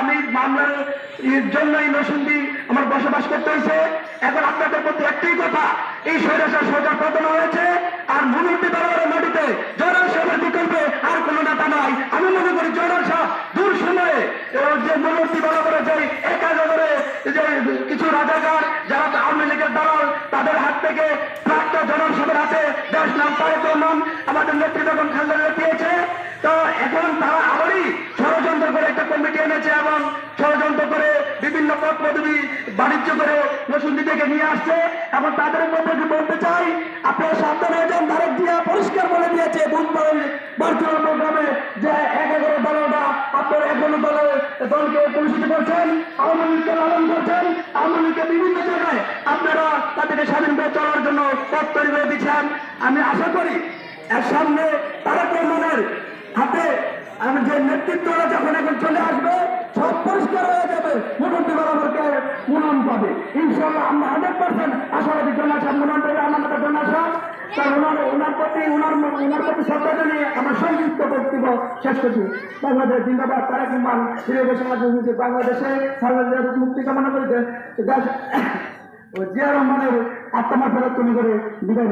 আমি মামলার এর জন্যই নসুন্দি আমার বসবাস করতে হয়েছে। এখন আপনাদের প্রতি একটাই কথা, এই স্বৈরাচার সোজা পতন হয়েছে আর মুনুটি দরবারের মাটিতে জয়নাল সাহেবের বিকল্পে আর কোনো নেতা নাই। আমি মনে করি জয়নাল সাহেব দূর সময়ে যে মুনুটি দরবারে যে একা করে যে কিছু রাজাকার, যারা আওয়ামী লীগের দালাল, তাদের হাত থেকে প্রাপ্ত জয়নাল সাহেবের হাতে দেশ নাম তারেক রহমান আমাদের নেত্রী বেগম খালেদা বিভিন্ন পদ বাণিজ্য করে নসুন্দি থেকে নিয়ে আসছে এবং তাদের মধ্যে বলতে চাই? আপনারা সাবধান হয়ে যান তারেক দিয়া পরিষ্কার বলে দিয়েছে বুধবার ভার্চুয়াল প্রোগ্রামে যে এক এগারো দলটা আপনারা এখনও দলে দলকে পরিচিত করছেন, আওয়ামী লীগকে লালন করছেন, আওয়ামী লীগকে বিভিন্ন জায়গায় আপনারা তাদেরকে স্বাধীনভাবে চলার জন্য পথ তৈরি করে দিচ্ছেন। আমি আশা করি এর সামনে তারেক রহমানের হাতে আমি যে নেতৃত্বরা যখন এখন চলে আসবে মুখ্যমন্ত্রী বরাবরকে মুনাম পাবে। ইনশাল্লাহ আমরা হান্ড্রেড পার্সেন্ট আশাবাদী জন্য আসা মুনাম পাবে মতো জন্য আসা প্রতি আমার সংযুক্ত মুক্তি কামনা করিতে দেশ, ও জিয়া রহমানের আত্মা ফেরত তুমি করে বিদায়